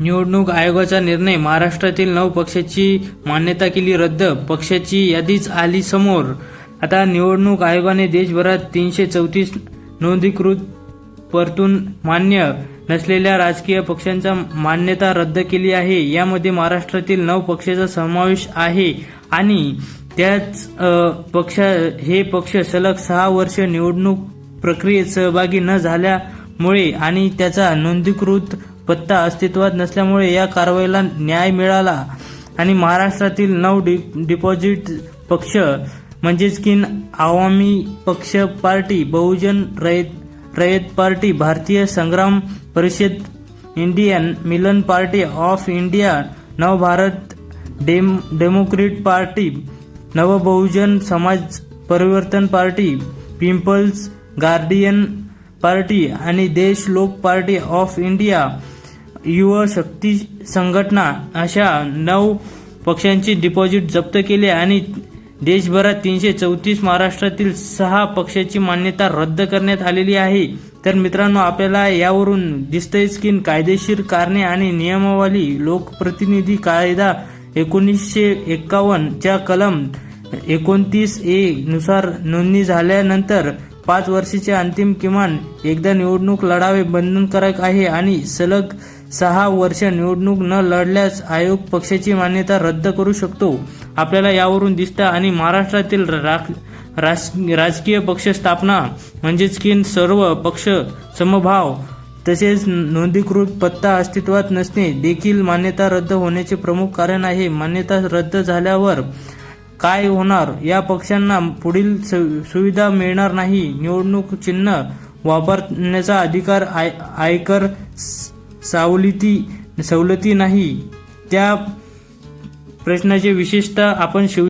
निवडणूक आयोगाचा निर्णय. महाराष्ट्रातील नऊ पक्षाची मान्यता केली. रद्द पक्षाची यादीच आली समोर. आता निवडणूक आयोगाने देशभरात तीनशे चौतीस नोंदीकृत परतून मान्य नसलेल्या राजकीय पक्षांचा मान्यता रद्द केली आहे. यामध्ये महाराष्ट्रातील नऊ पक्षाचा समावेश आहे आणि त्याच पक्षा हे पक्ष सलग सहा वर्ष निवडणूक प्रक्रियेत सहभागी न झाल्यामुळे आणि त्याचा नोंदीकृत पत्ता अस्तित्वात नसल्यामुळे या कारवाईला न्याय मिळाला आणि महाराष्ट्रातील नऊ डि डिपॉझिट पक्ष म्हणजेच की आवामी पक्ष party Bahujan Rayat Rayat party Bharatiya Sangram Parishad Indian Milan party of India Navbharat dem democrat party Navbahujan Samaj Parivartan party pimples guardian party आणि देश लोक पार्टी ऑफ इंडिया युवा शक्ती संघटना अशा नऊ पक्षांची डिपॉझिट जप्त केले आणि देशभरात तीनशे चौतीस महाराष्ट्रातील सहा पक्षाची मान्यता रद्द करण्यात आलेली आहे. तर मित्रांनो आपल्याला यावरून दिसतंयच की कायदेशीर कारणे आणि नियमावली लोकप्रतिनिधी कायदा एकोणीसशे एक्कावन्नच्या कलम एकोणतीस ए नुसार नोंदणी झाल्यानंतर पाच वर्षाचे अंतिम किमान एकदा निवडणूक लढावे बंधनकारक आहे आणि सलग सहा वर्ष निवडणूक न लढल्यास आयोग पक्षाची मान्यता रद्द करू शकतो. आपल्याला यावरून दिसतं आणि महाराष्ट्रातील राख- राज- राजकीय पक्ष स्थापना म्हणजेच की सर्व पक्ष समभाव तसेच नोंदीकृत पत्ता अस्तित्वात नसणे देखील मान्यता रद्द होण्याचे प्रमुख कारण आहे. मान्यता रद्द झाल्यावर काय होणार? या पक्षांना पुढील सुविधा मिळणार नाही. निवडणूक चिन्ह वापरण्याचा अधिकार आय- आयकर सवलती सवलती नाही त्या प्रश्नाचे विशेषतः आपण शिव